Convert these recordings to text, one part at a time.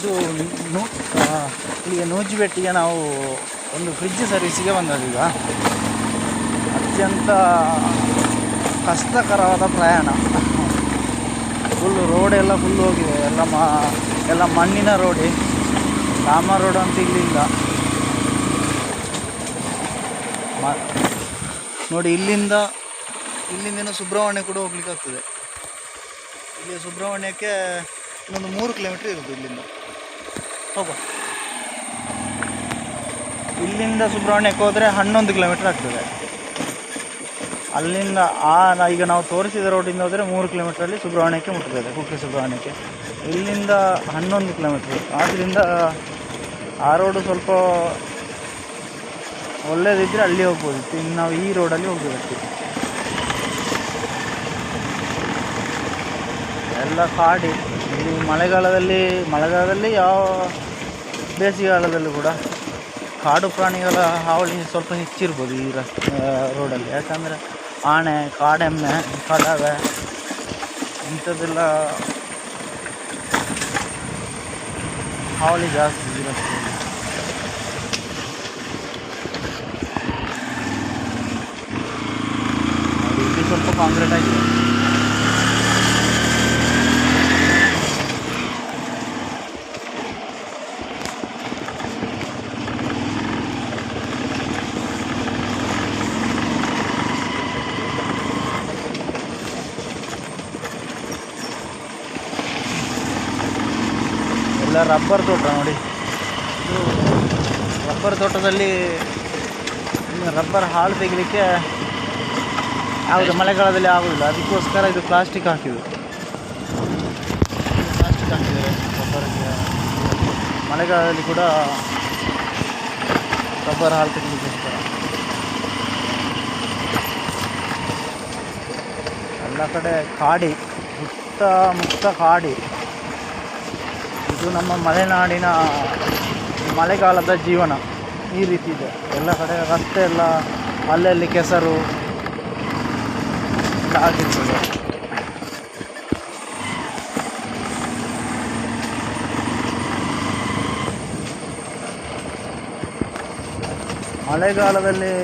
ಇದು ಇಲ್ಲಿಗೆ ನೂಜಿಬೆಟ್ಟಿಗೆ ನಾವು ಒಂದು ಫ್ರಿಜ್ ಸರ್ವಿಸಿಗೆ ಬಂದದೀಗ ಅತ್ಯಂತ ಕಷ್ಟಕರವಾದ ಪ್ರಯಾಣ. ಫುಲ್ಲು ರೋಡ್ ಎಲ್ಲ ಫುಲ್ ಹೋಗಿದೆ. ಎಲ್ಲ ಮ ಎಲ್ಲ ಮಣ್ಣಿನ ರೋಡಿ ರಾಮ ರೋಡ್ ಅಂತ ಇಲ್ಲಿಲ್ಲ ಮ ನೋಡಿ, ಇಲ್ಲಿಂದ ಇಲ್ಲಿಂದ ಸುಬ್ರಹ್ಮಣ್ಯ ಕೂಡ ಹೋಗ್ಲಿಕ್ಕೆ ಆಗ್ತದೆ. ಇಲ್ಲಿ ಸುಬ್ರಹ್ಮಣ್ಯಕ್ಕೆ ಇನ್ನೊಂದು ಮೂರು ಕಿಲೋಮೀಟ್ರ್ ಇರೋದು ಇಲ್ಲಿಂದ. ಹೋಗುವ. ಇಲ್ಲಿಂದ ಸುಬ್ರಹ್ಮಣ್ಯಕ್ಕೆ ಹೋದರೆ ಹನ್ನೊಂದು ಕಿಲೋಮೀಟ್ರ್ ಆಗ್ತದೆ. ಅಲ್ಲಿಂದ ಆ ಈಗ ನಾವು ತೋರಿಸಿದ ರೋಡಿಂದ ಹೋದರೆ ಮೂರು ಕಿಲೋಮೀಟ್ರಲ್ಲಿ ಸುಬ್ರಹ್ಮಣ್ಯಕ್ಕೆ ಮುಟ್ತದೆ, ಕುಕ್ಕೆ ಸುಬ್ರಹ್ಮಣ್ಯಕ್ಕೆ. ಇಲ್ಲಿಂದ ಹನ್ನೊಂದು ಕಿಲೋಮೀಟ್ರ್ ಆದ್ದರಿಂದ ಆ ರೋಡು ಸ್ವಲ್ಪ ಒಳ್ಳೇದಿದ್ದರೆ ಅಲ್ಲಿ ಹೋಗ್ಬೋದು. ಇನ್ನು ನಾವು ಈ ರೋಡಲ್ಲಿ ಹೋಗಬೇಕು. ಎಲ್ಲ ಕಾಡಿ. ಮಳೆಗಾಲದಲ್ಲಿ ಮಳೆಗಾಲದಲ್ಲಿ ಯಾವ ಬೇಸಿಗೆಗಾಲದಲ್ಲೂ ಕೂಡ ಕಾಡು ಪ್ರಾಣಿಗಳ ಹಾವಳಿ ಸ್ವಲ್ಪ ಹೆಚ್ಚಿರ್ಬೋದು ಈ ರಸ್ತೆ ರೋಡಲ್ಲಿ ಯಾಕಂದರೆ ಆನೆ, ಕಾಡೆಮ್ಮೆ, ಕಡವೆ ಇಂಥದ್ದೆಲ್ಲ ಹಾವಳಿ ಜಾಸ್ತಿ ಈ ರಸ್ತೆಯಲ್ಲಿ ಸ್ವಲ್ಪ ಕಾಂಕ್ರೀಟ್ ಆಗಿದೆ. ರಬ್ಬರ್ ತೋಟ ನೋಡಿ. ಇದು ರಬ್ಬರ್ ತೋಟದಲ್ಲಿ ರಬ್ಬರ್ ಹಾಳು ತೆಗಿಲಿಕ್ಕೆ ಯಾವುದು ಮಳೆಗಾಲದಲ್ಲಿ ಆಗುದಿಲ್ಲ. ಅದಕ್ಕೋಸ್ಕರ ಇದು ಪ್ಲಾಸ್ಟಿಕ್ ಹಾಕಿದ್ದು ಪ್ಲಾಸ್ಟಿಕ್ ಹಾಕಿದ್ದಾರೆ ರಬ್ಬರ್ಗೆ ಮಳೆಗಾಲದಲ್ಲಿ ಕೂಡ ರಬ್ಬರ್ ಹಾಳು ತೆಗಿಲಿಕ್ಕೋಸ್ಕರ. ಎಲ್ಲ ಕಡೆ ಕಾಡಿ ಸುತ್ತ ಮುಕ್ತ ಕಾಡಿ. ಇದು ನಮ್ಮ ಮಲೆನಾಡಿನ ಮಳೆಗಾಲದ ಜೀವನ. ಈ ರೀತಿ ಇದೆ. ಎಲ್ಲ ಕಡೆ ರಸ್ತೆ ಎಲ್ಲ ಅಲ್ಲಲ್ಲಿ ಕೆಸರು ಆಗಿರ್ತದೆ. ಮಳೆಗಾಲದಲ್ಲಿ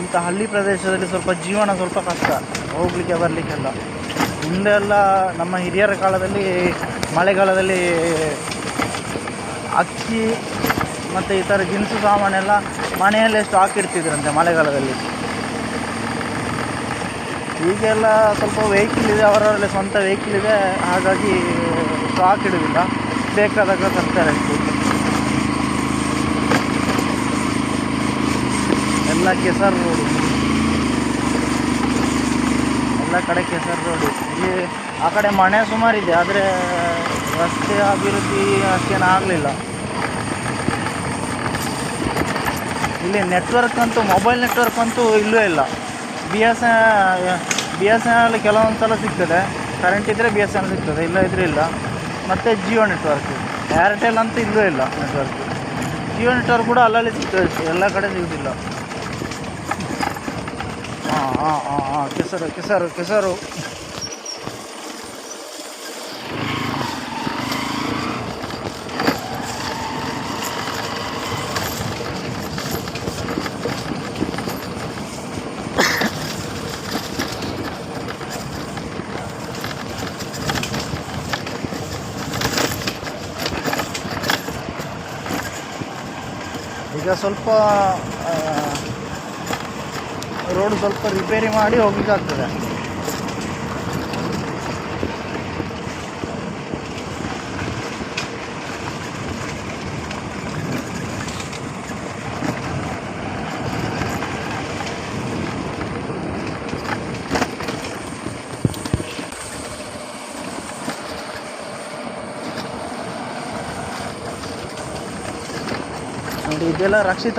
ಇಂಥ ಹಳ್ಳಿ ಪ್ರದೇಶದಲ್ಲಿ ಸ್ವಲ್ಪ ಜೀವನ ಸ್ವಲ್ಪ ಕಷ್ಟ. ಹೋಗ್ಲಿಕ್ಕೆ ಬರಲಿಕ್ಕೆಲ್ಲ. ಹಿಂದೆಲ್ಲ ನಮ್ಮ ಹಿರಿಯರ ಕಾಲದಲ್ಲಿ ಮಳೆಗಾಲದಲ್ಲಿ ಅಕ್ಕಿ ಮತ್ತು ಈ ಥರ ದಿನಸು ಸಾಮಾನೆಲ್ಲ ಮನೆಯಲ್ಲೇ ಸ್ಟಾಕ್ ಇಡ್ತಿದ್ರಂತೆ ಮಳೆಗಾಲದಲ್ಲಿ. ಈಗೆಲ್ಲ ಸ್ವಲ್ಪ ವೆಹಿಕಲ್ ಇದೆ, ಅವರವರಲ್ಲಿ ಸ್ವಂತ ವೆಹಿಕಲ್ ಇದೆ, ಹಾಗಾಗಿ ಸ್ಟಾಕ್ ಇಡೋದಿಲ್ಲ ಬೇಕಾದಾಗ ತರ್ತಾರೆ ಎಲ್ಲ ಕೆಸರು. ರೋಡು ಎಲ್ಲ ಕಡೆ ಕೆಸರು ರೋಡು ಇಲ್ಲಿ ಆ ಕಡೆ ಮನೆ ಸುಮಾರಿದೆ ಆದರೆ ರಸ್ತೆ ಅಭಿವೃದ್ಧಿ ಅಷ್ಟೇನು ಆಗಲಿಲ್ಲ. ಇಲ್ಲಿ ನೆಟ್ವರ್ಕ್ ಅಂತೂ ಮೊಬೈಲ್ ನೆಟ್ವರ್ಕ್ ಅಂತೂ ಇಲ್ಲೂ ಇಲ್ಲ. B S B S N L ಕೆಲವೊಂದು ಸಲ ಸಿಗ್ತದೆ. ಕರೆಂಟ್ ಇದ್ದರೆ ಬಿ ಎಸ್ ಎನ್ ಸಿಗ್ತದೆ, ಇಲ್ಲ ಇದ್ರೆ ಇಲ್ಲ. ಮತ್ತು ಜಿಯೋ ನೆಟ್ವರ್ಕ್ ಏರ್ಟೆಲ್ ಅಂತೂ ಇಲ್ಲೂ ಇಲ್ಲ ನೆಟ್ವರ್ಕ್ ಜಿಯೋ ನೆಟ್ವರ್ಕ್ ಕೂಡ ಅಲ್ಲಲ್ಲಿ ಸಿಗ್ತದೆ, ಎಲ್ಲ ಕಡೆ ಸಿಗೋದಿಲ್ಲ. ಹಾಂ ಹಾಂ ಹಾಂ ಹಾಂ ಕೆಸರು ಕೆಸರು ಕೆಸರು ಈಗ ಸ್ವಲ್ಪ ರೋಡ್ ಸ್ವಲ್ಪ ರಿಪೇರಿ ಮಾಡಿ ಹೋಗ್ಲಿಕ್ಕಾಗ್ತದೆ ನೋಡಿ ಇದೆಲ್ಲ ರಕ್ಷಿತ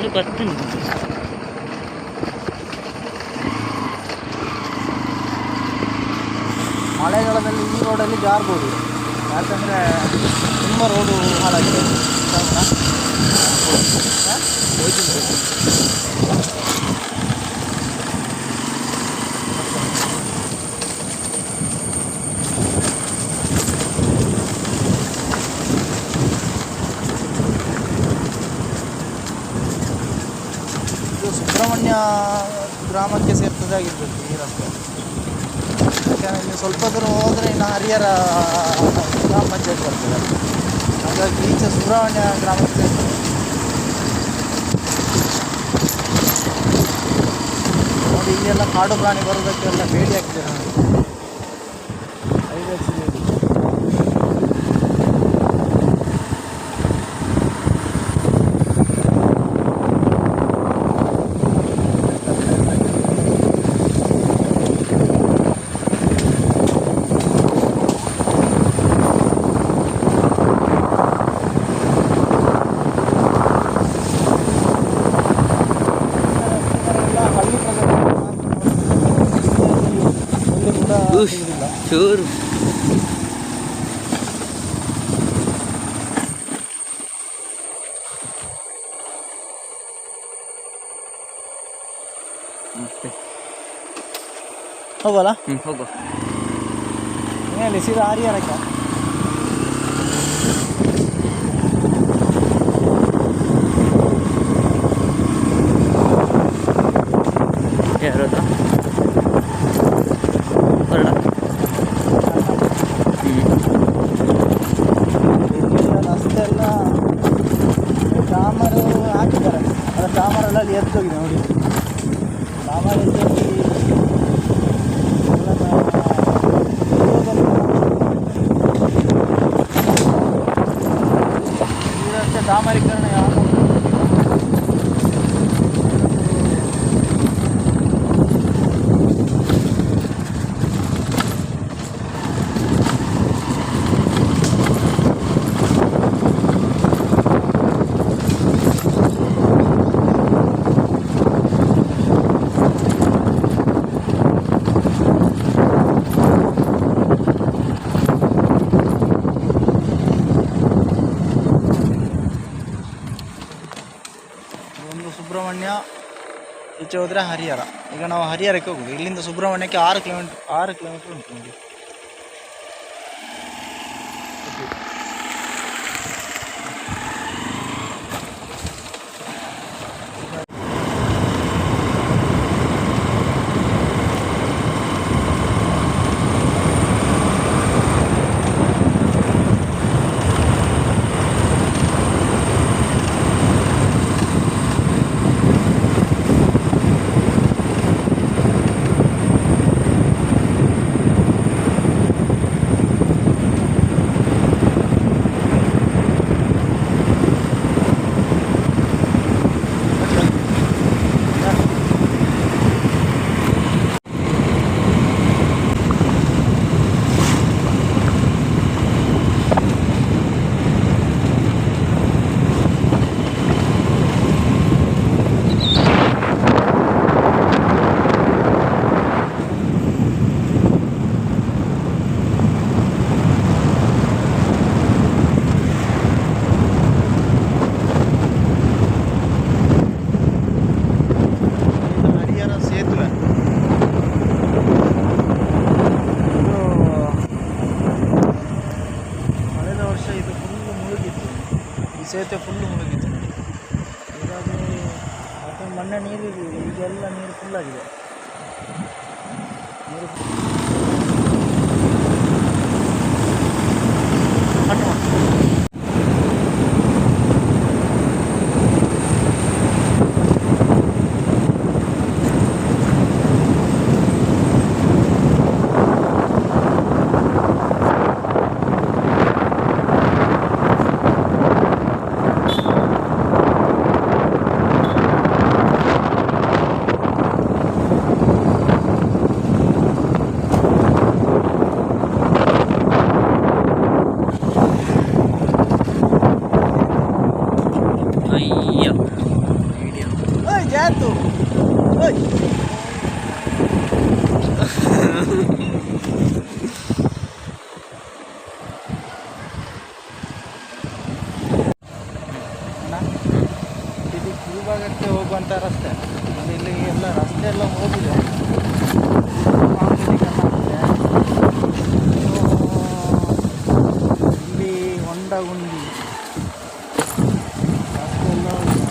ಇಲ್ಲಿ ಬರ್ತೀನಿ ಮಳೆಗಾಲದಲ್ಲಿ ಈ ರೋಡಲ್ಲಿ ಜಾರ್ಬೋದು ಯಾಕಂದರೆ ತುಂಬ ರೋಡು ಹಾಳಾಗಿದೆ? ಹಾ? ಸುಬ್ರಹ್ಮಣ್ಯ ಗ್ರಾಮಕ್ಕೆ ಸೇರ್ತದೆ ಆಗಿರ್ಬೇಕು ಈ ರಸ್ತೆ. ಯಾಕೆಂದ್ರೆ ಸ್ವಲ್ಪ ದೂರ ಹೋದರೆ ಇನ್ನು ಹರಿಹರ ಗ್ರಾಮ ಪಂಚಾಯತ್ ಬರ್ತದೆ. ಹಾಗಾಗಿ ಈಚೆ ಸುಬ್ರಹ್ಮಣ್ಯ ಗ್ರಾಮಕ್ಕೆ ಸೇರ್ತದೆ. ನೋಡಿ, ಇಲ್ಲೆಲ್ಲ ಕಾಡು ಪ್ರಾಣಿ ಬರೋದಕ್ಕೆಲ್ಲ ಬೇಡಿ ಹಾಕ್ತಾರೆ ಎಲ್ಲಿ ಕೂಡ ಉಶ್. ಸಿಗುದಿಲ್ಲ. ಚೂರು ಮತ್ತೆ ಹೋಗಲ್ಲ ಹ್ಞೂ ಹೋಗು ಮೇಲೆ ಸೀದಾ ಹರಿಹರಕ್ಕೆ ಯಾರದ ಡಾಮರೆಲ್ಲ ಅಲ್ಲಿ ಎದ್ದೋಗಿದೆ ನೋಡಿ ಡಾಮರ್ ಎದ್ದೋಗಿ ಎಲ್ಲ ಈ ರಸ್ತೆ ಡಾಮರೀಕರಣ ಯಾವ ಒಂದು ಸುಬ್ರಹ್ಮಣ್ಯ ಈಚೆ ಹೋದರೆ ಹರಿಹರ ಈಗ ನಾವು ಹರಿಹರಕ್ಕೆ ಹೋಗುದು ಇಲ್ಲಿಂದ ಸುಬ್ರಹ್ಮಣ್ಯಕ್ಕೆ ಆರು ಕಿಲೋಮೀಟರ್ ಆರು ಕಿಲೋಮೀಟರ್ ಉಂಟು ನೋಡಿ ಇದು ಹರಿಹರ ಸೇತುವೆ ಇದು ಕಳೆದ ವರ್ಷ ಇದು ಫುಲ್ಲು ಮುಳುಗಿತ್ತು ಈ ಸೇತುವೆ ಎಲ್ಲ ರಸ್ತೆ ಎಲ್ಲ ಹೋಗಿದೆ ಕಾಂಕ್ರೀಟೀಕರಣ ಆಗಿದೆ. ಇದು ಇಲ್ಲಿ ಹೊಂಡ ಗುಂಡಿ ರಸ್ತೆ ಎಲ್ಲ ಹೋಗಿದೆ.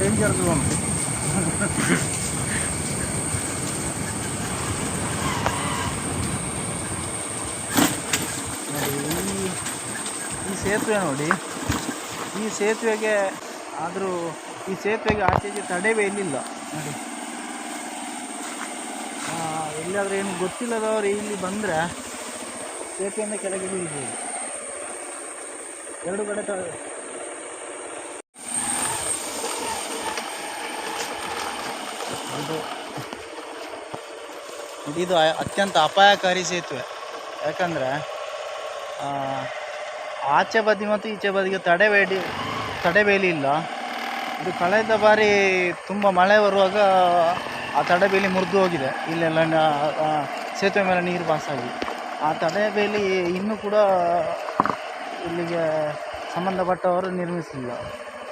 ಡೇಂಜರ್ ಝೋನ್ ನೋಡಿ ಈ ಸೇತುವೆ ನೋಡಿ. ಈ ಸೇತುವೆಗೆ ಆದರೂ, ಈ ಸೇತುವೆಗೆ ಆಚೆಗೆ ತಡೆವೇ ಇಲ್ಲಿಲ್ಲ. ನೋಡಿ. ಎಲ್ಲಾದರೂ ಏನು ಗೊತ್ತಿಲ್ಲದವರು ಇಲ್ಲಿ ಬಂದರೆ ಸೇತುವೆಯಿಂದ ಕೆಳಗೆ ಬೀಳ್ಬೋದು. ಎರಡು ಕಡೆ ತ ಇದು ಇದು ಅತ್ಯಂತ ಅಪಾಯಕಾರಿ ಸೇತುವೆ. ಯಾಕಂದರೆ ಆಚೆ ಬದಿ ಮತ್ತು ಈಚೆ ಬದಿಗೆ ತಡೆಬೇಡಿ ತಡೆಬೇಲಿ ಇಲ್ಲ. ಇದು ಕಳೆದ ಬಾರಿ ತುಂಬ ಮಳೆ ಬರುವಾಗ ಆ ತಡೆಬೇಲಿ ಮುರಿದು ಹೋಗಿದೆ. ಇಲ್ಲೆಲ್ಲ ಸೇತುವೆ ಮೇಲೆ ನೀರು ಪಾಸಾಗಿ ಆ ತಡೆಬೇಲಿ ಇನ್ನೂ ಕೂಡ ಇಲ್ಲಿಗೆ ಸಂಬಂಧಪಟ್ಟವರು ನಿರ್ಮಿಸಲಿಲ್ಲ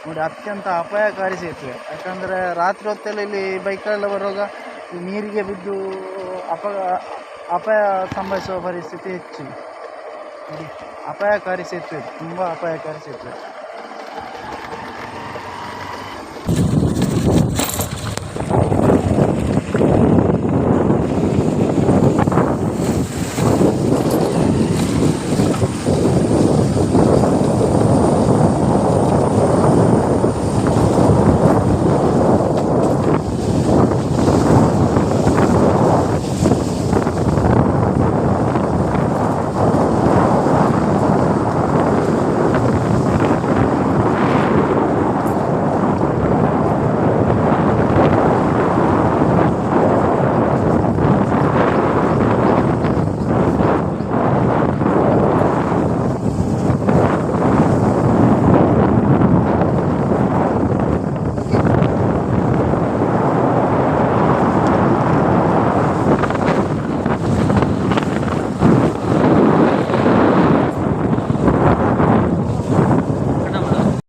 ನೋಡಿ, ಅತ್ಯಂತ ಅಪಾಯಕಾರಿ ಸೇತುವೆ. ಯಾಕಂದರೆ ರಾತ್ರಿ ಹೊತ್ತಲ್ಲಿ ಇಲ್ಲಿ ಬೈಕಲ್ಲೆಲ್ಲ ಬರುವಾಗ ನೀರಿಗೆ ಬಿದ್ದು ಅಪ, ಅಪಾಯ ಸಂಭವಿಸುವ ಪರಿಸ್ಥಿತಿ ಹೆಚ್ಚು ನೋಡಿ, ಅಪಾಯಕಾರಿ ಸೇತುವೆ, ತುಂಬ ಅಪಾಯಕಾರಿ ಸೇತುವೆ.